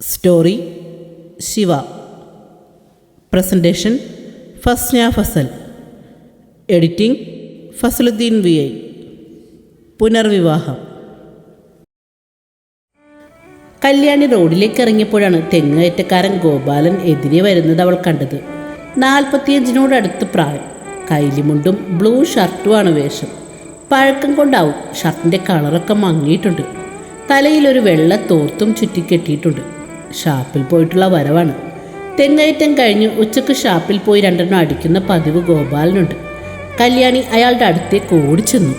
Story Shiva presentation Fasna Fasal editing Fasaluddin V I പുനർവിവാഹം Kalyani റോഡിലേക്ക് ഇറങ്ങിയപ്പോഴാണ് തെങ്ങേറ്റക്കാരൻ ഗോപാലൻ എതിരെ വരുന്നത് അവൾ കണ്ടത്. നാൽപ്പത്തിയഞ്ചിനോടടുത്ത് പ്രായം. കൈലിമുണ്ടും ബ്ലൂ ഷർട്ടുമാണ് വേഷം. പഴക്കം കൊണ്ടാവും ഷർട്ടിന്റെ കളറൊക്കെ മങ്ങിയിട്ടുണ്ട്. തലയിലൊരു വെള്ള തോർത്തും ചുറ്റിക്കെട്ടിയിട്ടുണ്ട് ഷാപ്പിൽ പോയിട്ടുള്ള വരവാണ്. തെങ്ങയറ്റം കഴിഞ്ഞ് ഉച്ചയ്ക്ക് ഷാപ്പിൽ പോയി രണ്ടെണ്ണം അടിക്കുന്ന പതിവ് ഗോപാലനുണ്ട്. കല്യാണി അയാളുടെ അടുത്തേക്ക് ഓടിച്ചെന്നു.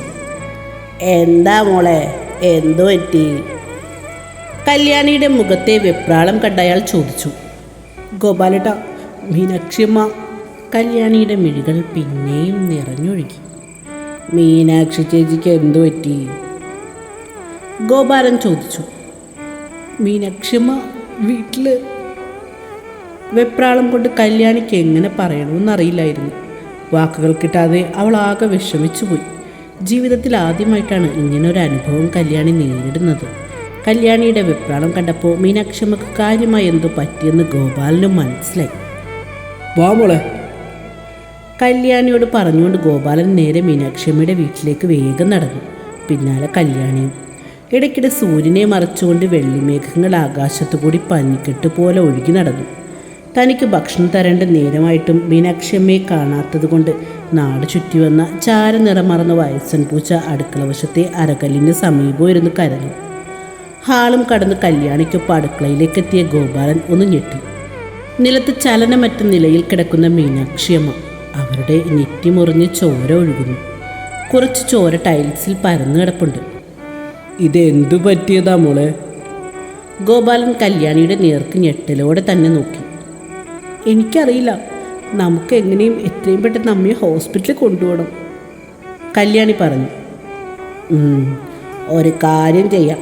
എന്താ മോളെ? എന്തോ പറ്റി? കല്യാണിയുടെ മുഖത്തെ വെപ്രാളം കണ്ട അയാൾ ചോദിച്ചു. ഗോപാലേട്ട മീനാക്ഷിയമ്മ. കല്യാണിയുടെ മിഴികൾ പിന്നെയും നിറഞ്ഞൊഴുകി. മീനാക്ഷി ചേച്ചിക്ക് എന്തു പറ്റി? ഗോപാലൻ ചോദിച്ചു. മീനാക്ഷിയമ്മ വീട്ടിൽ വെപ്രാളം കൊണ്ട് കല്യാണിക്ക് എങ്ങനെ പറയണമെന്നറിയില്ലായിരുന്നു വാക്കുകൾ കിട്ടാതെ അവൾ ആകെ വിഷമിച്ചു പോയി. ജീവിതത്തിൽ ആദ്യമായിട്ടാണ് ഇങ്ങനൊരു അനുഭവം കല്യാണി നേരിടുന്നത്. കല്യാണിയുടെ വെപ്രാളം കണ്ടപ്പോൾ മീനാക്ഷമ്മക്ക് കാര്യമായി എന്തോ പറ്റിയെന്ന് ഗോപാലിന് മനസ്സിലായി. വാ മോളെ കല്യാണിയോട് പറഞ്ഞുകൊണ്ട് ഗോപാലൻ നേരെ മീനാക്ഷമ്മയുടെ വീട്ടിലേക്ക് വേഗം നടന്നു. പിന്നാലെ കല്യാണിയും. ഇടയ്ക്കിടെ സൂര്യനെ മറച്ചുകൊണ്ട് വെള്ളിമേഘങ്ങൾ ആകാശത്തു കൂടി പനിക്കെട്ട് പോലെ ഒഴുകി നടന്നു. തനിക്ക് ഭക്ഷണം തരേണ്ട നേരമായിട്ടും മീനാക്ഷമ്മയെ കാണാത്തതുകൊണ്ട് നാട് ചുറ്റി വന്ന ചാരനിറമറന്ന വയസ്സൻ പൂച്ച അടുക്കള വശത്തെ അരകല്ലിന് സമീപം ഇരുന്ന് കരഞ്ഞു. ഹാളും കടന്ന് കല്യാണിക്കൊപ്പം അടുക്കളയിലേക്കെത്തിയ ഗോപാലൻ ഒന്ന് ഞെട്ടി. നിലത്ത് ചലനമറ്റ നിലയിൽ കിടക്കുന്ന മീനാക്ഷിയമ്മ അവരുടെ നെറ്റി മുറിഞ്ഞ് ചോര ഒഴുകുന്നു. കുറച്ച് ചോര ടൈൽസിൽ പരന്നു കിടപ്പുണ്ട്. ഇത് എന്തു പറ്റിയതാ മോളെ? ഗോപാലൻ കല്യാണിയുടെ നേർക്ക് ഞെട്ടലോടെ തന്നെ നോക്കി. എനിക്കറിയില്ല നമുക്ക് എങ്ങനെയും എത്രയും പെട്ടെന്ന് അമ്മയെ ഹോസ്പിറ്റലിൽ കൊണ്ടുപോകണം. കല്യാണി പറഞ്ഞു. "ഉം, ഒരു കാര്യം ചെയ്യാം.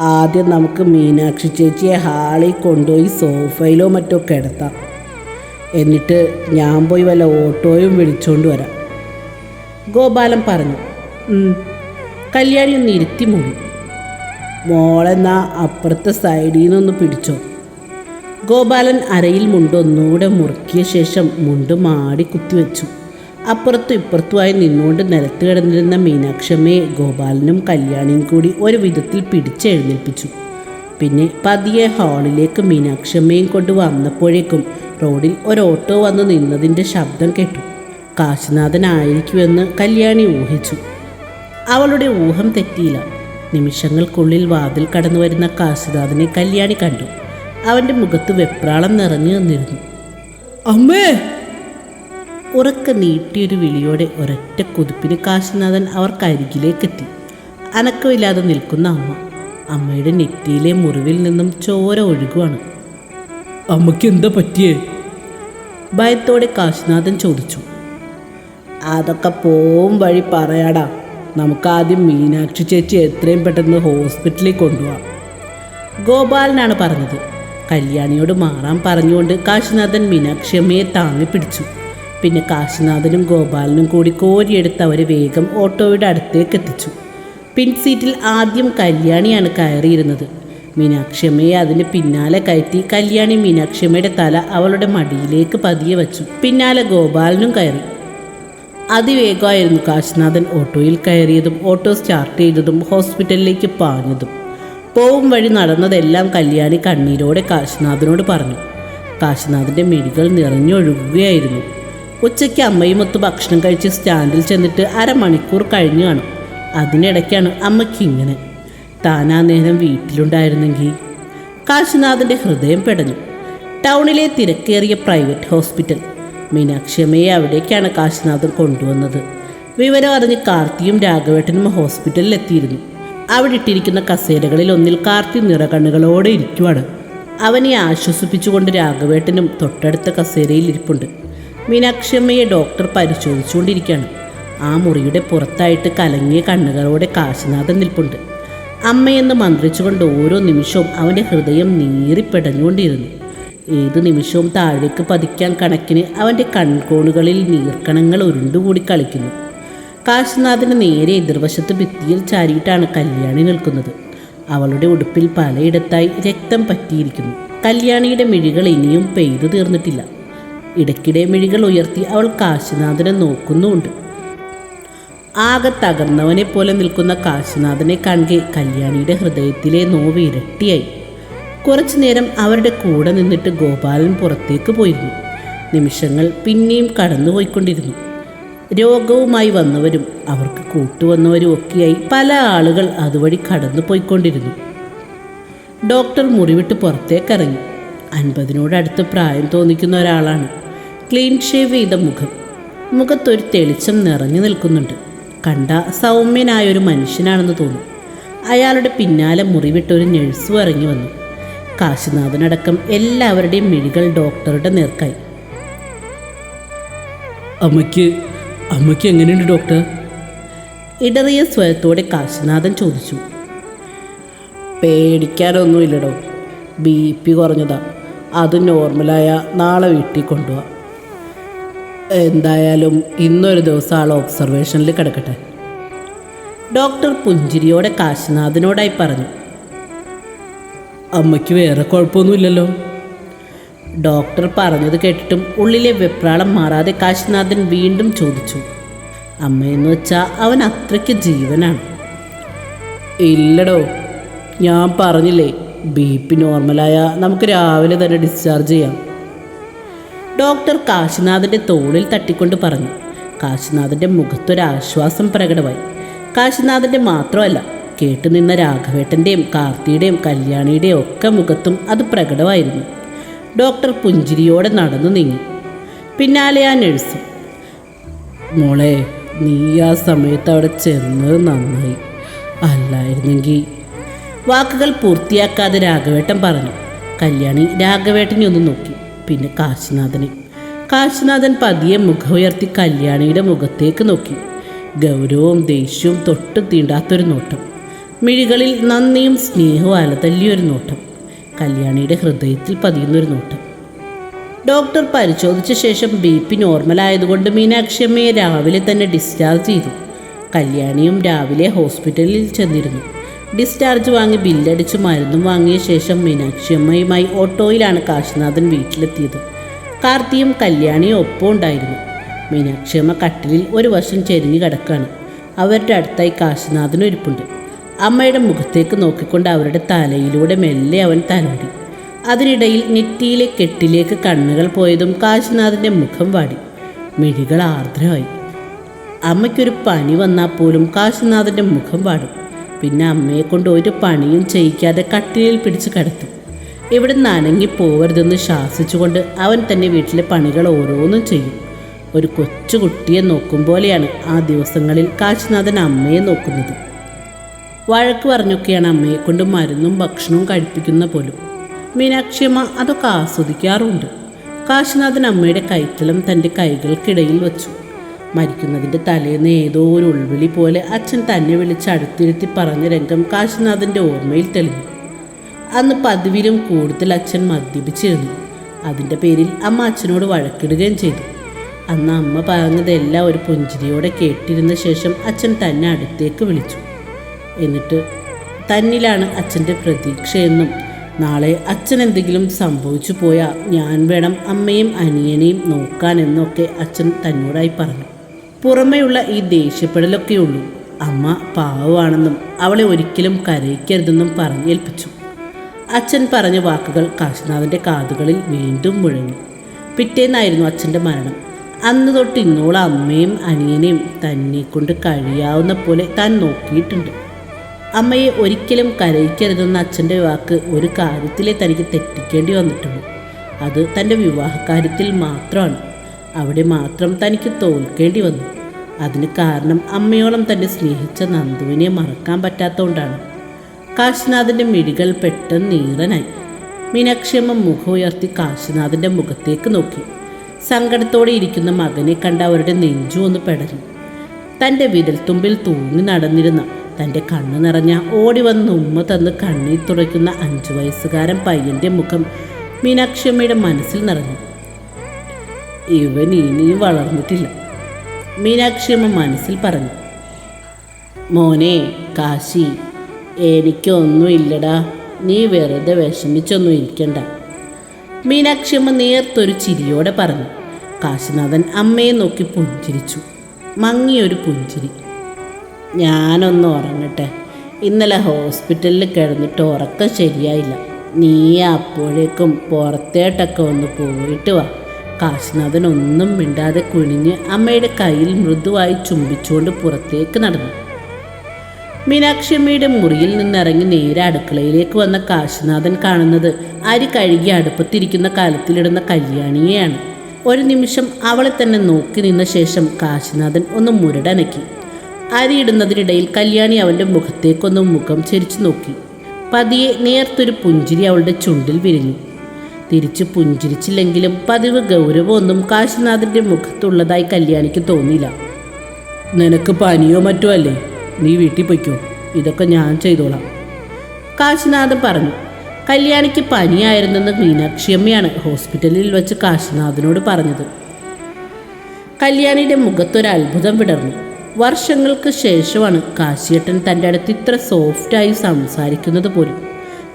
ആദ്യം നമുക്ക് മീനാക്ഷി ചേച്ചിയെ ഹാളിൽ കൊണ്ടുപോയി സോഫയിലോ മറ്റോ കിടത്താം. എന്നിട്ട് ഞാൻ പോയി വല്ല ഓട്ടോയും വിളിച്ചുകൊണ്ട് വരാം. ഗോപാലൻ പറഞ്ഞു കല്യാണി ഒന്ന് ഇരുത്തി മൂടി മോളെന്നാ അപ്പുറത്തെ സൈഡിൽ നിന്നൊന്ന് പിടിച്ചോ. ഗോപാലൻ അരയിൽ മുണ്ട് ഒന്നുകൂടെ മുറുക്കിയ ശേഷം മുണ്ട് മാടി കുത്തിവെച്ചു അപ്പുറത്തും ഇപ്പുറത്തുമായി നിന്നുകൊണ്ട് നിലത്ത് കിടന്നിരുന്ന മീനാക്ഷമ്മയെ ഗോപാലനും കല്യാണിയും കൂടി ഒരു വിധത്തിൽ പിടിച്ചെഴുന്നേൽപ്പിച്ചു പിന്നെ പതിയെ ഹാളിലേക്ക് മീനാക്ഷമ്മയും കൊണ്ട് വന്നപ്പോഴേക്കും റോഡിൽ ഒരു ഓട്ടോ വന്ന് നിന്നതിന്റെ ശബ്ദം കേട്ടു. കാശിനാഥനായിരിക്കുമെന്ന് കല്യാണി ഊഹിച്ചു. അവളുടെ ഊഹം തെറ്റിയില്ല. നിമിഷങ്ങൾക്കുള്ളിൽ വാതിൽ കടന്നു വരുന്ന കാശിനാഥനെ കല്യാണി കണ്ടു. അവന്റെ മുഖത്ത് വെപ്രാളം നിറഞ്ഞു നിന്നിരുന്നു. അമ്മേ! ഉറക്ക നീട്ടിയൊരു വിളിയോടെ ഒരൊറ്റ കുതിപ്പിന് കാശിനാഥൻ അവർക്കരികിലേക്കെത്തി അനക്കമില്ലാതെ നിൽക്കുന്ന അമ്മ. അമ്മയുടെ നെറ്റിയിലെ മുറിവിൽ നിന്നും ചോര ഒഴുകുവാണ്. അമ്മയ്ക്ക് എന്താ പറ്റിയേ? ഭയത്തോടെ കാശിനാഥൻ ചോദിച്ചു. അതൊക്കെ പോവും വഴി പറയാടാ. നമുക്ക് ആദ്യം മീനാക്ഷി ചേച്ചി എത്രയും പെട്ടെന്ന് ഹോസ്പിറ്റലിൽ കൊണ്ടുപോവാം ഗോപാലനാണ് പറഞ്ഞത്. കല്യാണിയോട് മാറാൻ പറഞ്ഞുകൊണ്ട് കാശിനാഥൻ മീനാക്ഷി അമ്മയെ താങ്ങി പിടിച്ചു. പിന്നെ കാശിനാഥനും ഗോപാലനും കൂടി കോരിയെടുത്ത് അവരെ വേഗം ഓട്ടോയുടെ അടുത്തേക്ക് എത്തിച്ചു. പിൻസീറ്റിൽ ആദ്യം കല്യാണിയാണ് കയറിയിരുന്നത്. മീനാക്ഷിയമ്മയെ അതിന് പിന്നാലെ കയറ്റി കല്യാണി മീനാക്ഷിയമ്മയുടെ തല അവളുടെ മടിയിലേക്ക് പതിയെ വച്ചു. പിന്നാലെ ഗോപാലനും കയറി. അതിവേഗമായിരുന്നു കാശിനാഥൻ ഓട്ടോയിൽ കയറിയതും ഓട്ടോ സ്റ്റാർട്ട് ചെയ്തതും ഹോസ്പിറ്റലിലേക്ക് പാഞ്ഞതും. പോവും വഴി നടന്നതെല്ലാം കല്യാണി കണ്ണീരോടെ കാശിനാഥനോട് പറഞ്ഞു. കാശിനാഥന്റെ മിഴികൾ നിറഞ്ഞൊഴുകുകയായിരുന്നു. ഉച്ചയ്ക്ക് അമ്മയും അമ്മയുമൊത്ത് ഭക്ഷണം കഴിച്ച് സ്റ്റാൻഡിൽ ചെന്നിട്ട് അരമണിക്കൂർ കഴിഞ്ഞു കാണും. അതിനിടയ്ക്കാണ് അമ്മയ്ക്ക് ഇങ്ങനെ താനാ നേരം വീട്ടിലുണ്ടായിരുന്നെങ്കിൽ കാശിനാഥന്റെ ഹൃദയം പെടഞ്ഞു. ടൗണിലെ തിരക്കേറിയ പ്രൈവറ്റ് ഹോസ്പിറ്റൽ. മീനാക്ഷിയമ്മയെ അവിടേക്കാണ് കാശിനാഥൻ കൊണ്ടുവന്നത്. വിവരം അറിഞ്ഞ് കാർത്തിയും രാഘവേട്ടനും ഹോസ്പിറ്റലിൽ എത്തിയിരുന്നു അവിടെ ഇട്ടിരിക്കുന്ന കസേരകളിൽ ഒന്നിൽ കാർത്തി നിറകണ്ണുകളോടെ ഇരിക്കുവാണ്. അവനെ ആശ്വസിപ്പിച്ചുകൊണ്ട് രാഘവേട്ടനും തൊട്ടടുത്ത കസേരയിൽ ഇരിപ്പുണ്ട്. മീനാക്ഷിയമ്മയെ ഡോക്ടർ പരിശോധിച്ചുകൊണ്ടിരിക്കുകയാണ്. ആ മുറിയുടെ പുറത്തായിട്ട് കലങ്ങിയ കണ്ണുകളോടെ കാശിനാഥൻ നിൽപ്പുണ്ട്. അമ്മയെന്ന് മന്ത്രിച്ചുകൊണ്ട് ഓരോ നിമിഷവും അവന്റെ ഹൃദയം നീറിപ്പെടഞ്ഞുകൊണ്ടിരുന്നു. ഏതു നിമിഷവും താഴേക്ക് പതിക്കാൻ കണക്കിന് അവന്റെ കൺകോണുകളിൽ നീർക്കണങ്ങൾ ഉരുണ്ടുകൂടി കളിക്കുന്നു. കാശിനാഥിന് നേരെ എതിർവശത്ത് ഭിത്തിയിൽ ചാരിയിട്ടാണ് കല്യാണി നിൽക്കുന്നത്. അവളുടെ ഉടുപ്പിൽ പലയിടത്തായി രക്തം പറ്റിയിരിക്കുന്നു. കല്യാണിയുടെ മിഴികൾ ഇനിയും പെയ്തു തീർന്നിട്ടില്ല. ഇടയ്ക്കിടെ മിഴികൾ ഉയർത്തി അവൾ കാശിനാഥനെ നോക്കുന്നുമുണ്ട്. ആകെ തകർന്നവനെ പോലെ നിൽക്കുന്ന കാശിനാഥനെ കണ്ടി കല്യാണിയുടെ ഹൃദയത്തിലെ നോവ് ഇരട്ടിയായി. കുറച്ചു നേരം അവരുടെ കൂടെ നിന്നിട്ട് ഗോപാലൻ പുറത്തേക്ക് പോയിരുന്നു. നിമിഷങ്ങൾ പിന്നെയും കടന്നുപോയിക്കൊണ്ടിരുന്നു. രോഗവുമായി വന്നവരും അവർക്ക് കൂട്ടുവന്നവരും ഒക്കെയായി പല ആളുകൾ അതുവഴി കടന്നു പോയിക്കൊണ്ടിരുന്നു ഡോക്ടർ മുറിവിട്ട് പുറത്തേക്കിറങ്ങി. അൻപതിനോടടുത്ത് പ്രായം തോന്നിക്കുന്ന ഒരാളാണ്. ക്ലീൻ ഷേവ് ചെയ്ത മുഖം. മുഖത്തൊരു തെളിച്ചം നിറഞ്ഞു നിൽക്കുന്നുണ്ട്. കണ്ട സൗമ്യനായ ഒരു മനുഷ്യനാണെന്ന് തോന്നും. അയാളുടെ പിന്നാലെ മുറിവിട്ടൊരു നഴ്സും ഇറങ്ങി വന്നു. കാശിനാഥനടക്കം എല്ലാവരുടെയും മിഴികൾ ഡോക്ടറുടെ നേർക്കായി. അമ്മയ്ക്ക് അമ്മയ്ക്ക് എങ്ങനെയുണ്ട് ഡോക്ടർ ഇടറിയ സ്വരത്തോടെ കാശിനാഥൻ ചോദിച്ചു. പേടിക്കാനൊന്നുമില്ലടോ. ബി പി കുറഞ്ഞതാ. അത് നോർമലായ നാളെ വീട്ടിൽ കൊണ്ടുപോവാം എന്തായാലും ഇന്നൊരു ദിവസം ആൾ ഒബ്സർവേഷനിൽ കിടക്കട്ടെ. ഡോക്ടർ പുഞ്ചിരിയോടെ കാശിനാഥനോടായി പറഞ്ഞു. അമ്മയ്ക്ക് വേറെ കുഴപ്പമൊന്നുമില്ലല്ലോ. ഡോക്ടർ പറഞ്ഞത് കേട്ടിട്ടും ഉള്ളിലെ വെപ്രാളം മാറാതെ കാശിനാഥൻ വീണ്ടും ചോദിച്ചു. അമ്മയെന്ന് വെച്ചാൽ അവൻ അത്രയ്ക്ക് ജീവനാണ്. ഇല്ലടോ ഞാൻ പറഞ്ഞില്ലേ ബി പി നോർമലായ നമുക്ക് രാവിലെ തന്നെ ഡിസ്ചാർജ് ചെയ്യാം. ഡോക്ടർ കാശിനാഥന്റെ തോളിൽ തട്ടിക്കൊണ്ട് പറഞ്ഞു. കാശിനാഥന്റെ മുഖത്തൊരാശ്വാസം പ്രകടമായി. കാശിനാഥന്റെ മാത്രമല്ല കേട്ടുനിന്ന രാഘവേട്ടന്റെയും കാർത്തിയുടെയും കല്യാണിയുടെയും ഒക്കെ മുഖത്തും അത് പ്രകടമായിരുന്നു. ഡോക്ടർ പുഞ്ചിരിയോടെ നടന്നു നീങ്ങി. പിന്നാലെ ആ നഴ്സും. മോളെ നീ ആ സമയത്ത് അവിടെ ചെന്നത് നന്നായി. അല്ലായിരുന്നെങ്കിൽ വാക്കുകൾ പൂർത്തിയാക്കാതെ രാഘവേട്ടൻ പറഞ്ഞു. കല്യാണി രാഘവേട്ടനെ ഒന്ന് നോക്കി. പിന്നെ കാശിനാഥനെ. കാശിനാഥൻ പതിയെ മുഖം ഉയർത്തി കല്യാണിയുടെ മുഖത്തേക്ക് നോക്കി. ഗൗരവവും ദേഷ്യവും തൊട്ടും തീണ്ടാത്തൊരു നോട്ടം. മിഴികളിൽ നന്ദിയും സ്നേഹവും അലതല്ലിയൊരു നോട്ടം. കല്യാണിയുടെ ഹൃദയത്തിൽ പതിയുന്നൊരു നോട്ടം. ഡോക്ടർ പരിശോധിച്ച ശേഷം ബി പി നോർമലായതുകൊണ്ട് മീനാക്ഷി അമ്മയെ രാവിലെ തന്നെ ഡിസ്ചാർജ് ചെയ്തു. കല്യാണിയും രാവിലെ ഹോസ്പിറ്റലിൽ ചെന്നിരുന്നു. ഡിസ്ചാർജ് വാങ്ങി ബില്ലടിച്ചു മരുന്നും വാങ്ങിയ ശേഷം മീനാക്ഷി അമ്മയുമായി ഓട്ടോയിലാണ് കാശിനാഥൻ വീട്ടിലെത്തിയത്. കാർത്തിയും കല്യാണിയും ഒപ്പം ഉണ്ടായിരുന്നു. മീനാക്ഷി അമ്മ കട്ടിലിൽ ഒരു വശം ചെരിഞ്ഞു കിടക്കാണ്. അവരുടെ അടുത്തായി കാശിനാഥനും ഇരിപ്പുണ്ട് അമ്മയുടെ മുഖത്തേക്ക് നോക്കിക്കൊണ്ട് അവരുടെ തലയിലൂടെ മെല്ലെ അവൻ തലോടി. അതിനിടയിൽ നെറ്റിയിലെ കെട്ടിലേക്ക് കണ്ണുകൾ പോയതും കാശിനാഥന്റെ മുഖം വാടി. മിഴികൾ ആർദ്രമായി. അമ്മയ്ക്കൊരു പനി വന്നാൽ പോലും കാശിനാഥന്റെ മുഖം വാടും. പിന്നെ അമ്മയെ കൊണ്ട് ഒരു പണിയും ചെയ്യിക്കാതെ കട്ടിലിൽ പിടിച്ച് കിടത്തും. ഇവിടെ നനങ്ങി പോവരുതെന്ന് ശാസിച്ചുകൊണ്ട് അവൻ തന്നെ വീട്ടിലെ പണികൾ ഓരോന്നും ചെയ്യും. ഒരു കൊച്ചു കുട്ടിയെ നോക്കും പോലെയാണ് ആ ദിവസങ്ങളിൽ കാശിനാഥൻ അമ്മയെ നോക്കുന്നത്. വഴക്ക് പറഞ്ഞൊക്കെയാണ് അമ്മയെ കൊണ്ട് മരുന്നും ഭക്ഷണവും കഴിപ്പിക്കുന്ന പോലും. മീനാക്ഷിയമ്മ അതൊക്കെ ആസ്വദിക്കാറുണ്ട് കാശിനാഥൻ അമ്മയുടെ കൈത്തലം തന്റെ കൈകൾക്കിടയിൽ വച്ചു. മരിക്കുന്നതിന്റെ തലേന്ന് ഏതോ ഒരു ഉൾവിളി പോലെ അച്ഛൻ തന്നെ വിളിച്ച് അടുത്തിരുത്തി പറഞ്ഞ രംഗം കാശിനാഥന്റെ ഓർമ്മയിൽ തെളിഞ്ഞു. അന്ന് പതിവിലും കൂടുതൽ അച്ഛൻ മദ്യപിച്ചിരുന്നു. അതിന്റെ പേരിൽ അമ്മ അച്ഛനോട് വഴക്കിടുകയും ചെയ്തു. അന്ന് അമ്മ പറഞ്ഞതെല്ലാം ഒരു പുഞ്ചിരിയോടെ കേട്ടിരുന്ന ശേഷം അച്ഛൻ തന്നെ അടുത്തേക്ക് വിളിച്ചു. എന്നിട്ട് തന്നിലാണ് അച്ഛന്റെ പ്രതീക്ഷയെന്നും നാളെ അച്ഛൻ എന്തെങ്കിലും സംഭവിച്ചു പോയാൽ ഞാൻ വേണം അമ്മയും അനിയനെയും നോക്കാനെന്നൊക്കെ അച്ഛൻ തന്നോടായി പറഞ്ഞു. പുറമേയുള്ള ഈ ദേഷ്യപ്പെടലൊക്കെയുള്ളൂ. അമ്മ പാവമാണെന്നും അവളെ ഒരിക്കലും കരയിക്കരുതെന്നും പറഞ്ഞേൽപ്പിച്ചു അച്ഛൻ പറഞ്ഞ വാക്കുകൾ കാശിനാഥന്റെ കാതുകളിൽ വീണ്ടും മുഴങ്ങി. പിറ്റേന്നായിരുന്നു അച്ഛന്റെ മരണം. അന്ന് തൊട്ട് ഇന്നോളം അമ്മയും അനിയനെയും തന്നെ കൊണ്ട് കഴിയാവുന്ന പോലെ താൻ നോക്കിയിട്ടുണ്ട്. അമ്മയെ ഒരിക്കലും കരയിക്കരുതെന്ന അച്ഛന്റെ വാക്ക് ഒരു കാര്യത്തിലെ തനിക്ക് തെറ്റിക്കേണ്ടി വന്നിട്ടുണ്ട് അത് തന്റെ വിവാഹകാര്യത്തിൽ മാത്രമാണ്. അവിടെ മാത്രം തനിക്ക് തോൽക്കേണ്ടി വന്നു. അതിന് കാരണം അമ്മയോളം തന്നെ സ്നേഹിച്ച നന്ദുവിനെ മറക്കാൻ പറ്റാത്തതുകൊണ്ടാണ് കാശിനാഥന്റെ മിഴികൾ പെട്ടെന്ന് നീറനായി മീനാക്ഷിയമ്മ മുഖം ഉയർത്തി കാശിനാഥന്റെ മുഖത്തേക്ക് നോക്കി. സങ്കടത്തോടെ ഇരിക്കുന്ന മകനെ കണ്ട അവരുടെ നെഞ്ചു ഒന്ന് പെടഞ്ഞു. തന്റെ വിരൽത്തുമ്പിൽ തൂങ്ങി നടന്നിരുന്ന തന്റെ കണ്ണു നിറഞ്ഞ ഓടി വന്ന് ഉമ്മ തന്ന് കണ്ണീർ തുറയ്ക്കുന്ന അഞ്ചു വയസ്സുകാരൻ പയ്യന്റെ മുഖം മീനാക്ഷിയമ്മയുടെ മനസ്സിൽ നിറഞ്ഞു. ഇവൻ ഇനിയും വളർന്നിട്ടില്ല. മീനാക്ഷിയമ്മ മനസ്സിൽ പറഞ്ഞു. മോനെ കാശി എനിക്കൊന്നുമില്ലടാ. നീ വെറുതെ വിഷമിച്ചൊന്നും ഇരിക്കണ്ട. മീനാക്ഷിയമ്മ നേർത്തൊരു ചിരിയോടെ പറഞ്ഞു. കാശിനാഥൻ അമ്മയെ നോക്കി പുഞ്ചിരിച്ചു. മങ്ങിയൊരു പുഞ്ചിരി. ഞാനൊന്ന് ഉറങ്ങട്ടെ. ഇന്നലെ ഹോസ്പിറ്റലിൽ കിടന്നിട്ട് ഉറക്കം ശരിയായില്ല. നീ അപ്പോഴേക്കും പുറത്തേട്ടൊക്കെ ഒന്ന് പോയിട്ട് വാ. കാശിനാഥൻ ഒന്നും മിണ്ടാതെ കുനിഞ്ഞ് അമ്മയുടെ കയ്യിൽ മൃദുവായി ചുംബിച്ചുകൊണ്ട് പുറത്തേക്ക് നടന്നു. മീനാക്ഷിയമ്മയുടെ മുറിയിൽ നിന്നിറങ്ങി നേരെ അടുക്കളയിലേക്ക് വന്ന കാശിനാഥൻ കാണുന്നത് അരി കഴുകി അടുപ്പത്തിരിക്കുന്ന കാലത്തിലിടുന്ന കല്യാണിയെയാണ്. ഒരു നിമിഷം അവളെ തന്നെ നോക്കി നിന്ന ശേഷം കാശിനാഥൻ ഒന്ന് മുരടനക്കി. അരിയിടുന്നതിനിടയിൽ കല്യാണി അവന്റെ മുഖത്തേക്കൊന്ന് മുഖം ചരിച്ചു നോക്കി. പതിയെ നേർത്തൊരു പുഞ്ചിരി അവളുടെ ചുണ്ടിൽ വിരിഞ്ഞു. തിരിച്ച് പുഞ്ചിരിച്ചില്ലെങ്കിലും പതിവ് ഗൗരവമൊന്നും കാശിനാഥന്റെ മുഖത്തുള്ളതായി കല്യാണിക്ക് തോന്നിയില്ല. നിനക്ക് പനിയോ മറ്റോ അല്ലേ? നീ വീട്ടിൽ പൊയ്ക്കോ. ഇതൊക്കെ ഞാൻ ചെയ്തോളാം. കാശിനാഥൻ പറഞ്ഞു. കല്യാണിക്ക് പനിയായിരുന്നെന്ന് മീനാക്ഷിയമ്മയാണ് ഹോസ്പിറ്റലിൽ വെച്ച് കാശിനാഥനോട് പറഞ്ഞത്. കല്യാണിയുടെ മുഖത്തൊരു അത്ഭുതം വിടർന്നു. വർഷങ്ങൾക്ക് ശേഷമാണ് കാശിയേട്ടൻ തന്റെ അടുത്ത് ഇത്ര സോഫ്റ്റായി സംസാരിക്കുന്നത് പോലും.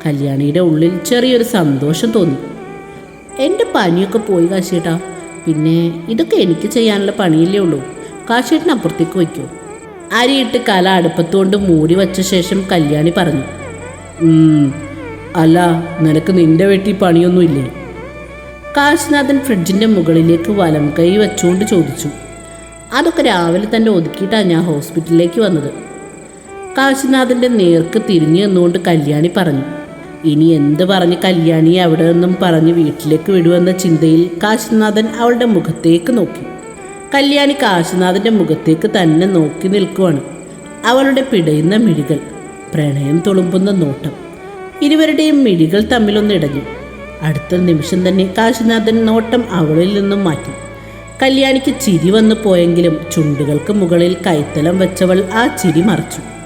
കല്യാണിയുടെ ഉള്ളിൽ ചെറിയൊരു സന്തോഷം തോന്നി. എന്റെ പനിയൊക്കെ പോയി കാശിയേട്ടാ. പിന്നെ ഇതൊക്കെ എനിക്ക് ചെയ്യാനുള്ള പണിയല്ലേ ഉള്ളൂ. കാശിയേട്ടൻ അപ്പുറത്തേക്ക് വയ്ക്കൂ അരിയിട്ട് കല അടുപ്പത്തുകൊണ്ട് മൂടി വച്ച ശേഷം കല്യാണി പറഞ്ഞു അല്ല നിനക്ക് നിന്റെ വീട്ടിൽ പണിയൊന്നുമില്ലേ? കാശിനാഥൻ ഫ്രിഡ്ജിന്റെ മുകളിലേക്ക് വലം കൈ വെച്ചുകൊണ്ട് ചോദിച്ചു അതൊക്കെ രാവിലെ തന്നെ ഒതുക്കിയിട്ടാണ് ഞാൻ ഹോസ്പിറ്റലിലേക്ക് വന്നത്? കാശിനാഥന്റെ നേർക്ക് തിരിഞ്ഞു നിന്നുകൊണ്ട് കല്യാണി പറഞ്ഞു ഇനി എന്ത് പറഞ്ഞ് കല്യാണിയെ അവിടെ നിന്നും പറഞ്ഞ് വീട്ടിലേക്ക് വിടുവെന്ന ചിന്തയിൽ കാശിനാഥൻ അവളുടെ മുഖത്തേക്ക് നോക്കി. കല്യാണി കാശിനാഥന്റെ മുഖത്തേക്ക് തന്നെ നോക്കി നിൽക്കുവാണ്. അവളുടെ പിടയുന്ന മിഴികൾ പ്രണയം തുളുമ്പുന്ന നോട്ടം ഇരുവരുടെയും മിഴികൾ തമ്മിലൊന്നിടഞ്ഞു അടുത്ത നിമിഷം തന്നെ കാശിനാഥൻ നോട്ടം അവളിൽ നിന്നും മാറ്റി. കല്യാണിക്ക് ചിരി വന്നു പോയെങ്കിലും ചുണ്ടുകൾക്ക് മുകളിൽ കൈത്തലം വെച്ചവൾ ആ ചിരി മറച്ചു.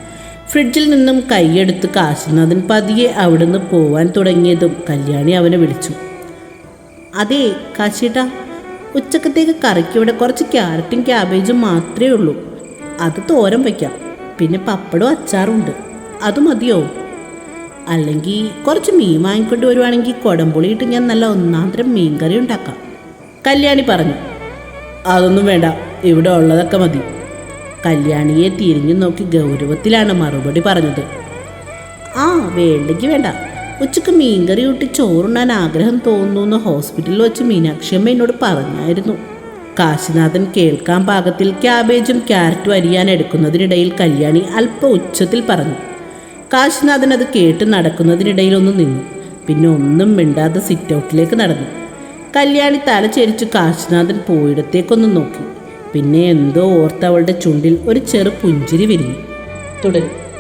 ഫ്രിഡ്ജിൽ നിന്നും കൈയെടുത്ത് കാശിനാഥൻ പതിയെ അവിടുന്ന് പോവാൻ തുടങ്ങിയതും കല്യാണി അവനെ വിളിച്ചു. അതെ കാശിട്ടാ ഉച്ചക്കത്തേക്ക് കറിക്ക് ഇവിടെ കുറച്ച് ക്യാരറ്റും ക്യാബേജും മാത്രമേ ഉള്ളൂ. അത് തോരൻ വയ്ക്കാം പിന്നെ പപ്പടവും അച്ചാറുണ്ട് അത് മതിയോ? അല്ലെങ്കിൽ കുറച്ച് മീൻ വാങ്ങിക്കൊണ്ട് വരുവാണെങ്കിൽ കുടംപുളിയിട്ട് ഞാൻ നല്ല ഒന്നാന്തരം മീൻകറി ഉണ്ടാക്കാം. കല്യാണി പറഞ്ഞു. അതൊന്നും വേണ്ട ഇവിടെ ഉള്ളതൊക്കെ മതി. കല്യാണിയെ തിരിഞ്ഞു നോക്കി ഗൗരവത്തിലാണ് മറുപടി പറഞ്ഞത്. ആ വേണ്ടെങ്കിൽ വേണ്ട. ഉച്ചയ്ക്ക് മീൻകറി കൂട്ടി ചോറുണ്ണാൻ ആഗ്രഹം തോന്നുന്നു ഹോസ്പിറ്റലിൽ വെച്ച് മീനാക്ഷിയമ്മ എന്നോട് പറഞ്ഞായിരുന്നു. കാശിനാഥൻ കേൾക്കാൻ പാകത്തിൽ ക്യാബേജും ക്യാരറ്റും അരിയാൻ എടുക്കുന്നതിനിടയിൽ കല്യാണി അല്പ ഉച്ചത്തിൽ പറഞ്ഞു. കാശിനാഥൻ അത് കേട്ട് നടക്കുന്നതിനിടയിൽ ഒന്ന് നിന്നു. പിന്നെ ഒന്നും മിണ്ടാതെ സിറ്റ് ഔട്ടിലേക്ക് നടന്നു. കല്യാണി തല കാശിനാഥൻ പോയിടത്തേക്കൊന്ന് നോക്കി. പിന്നെ എന്തോ ഓർത്ത് അവളുടെ ചുണ്ടിൽ ഒരു ചെറു പുഞ്ചിരി വിരിഞ്ഞു. തുടരും.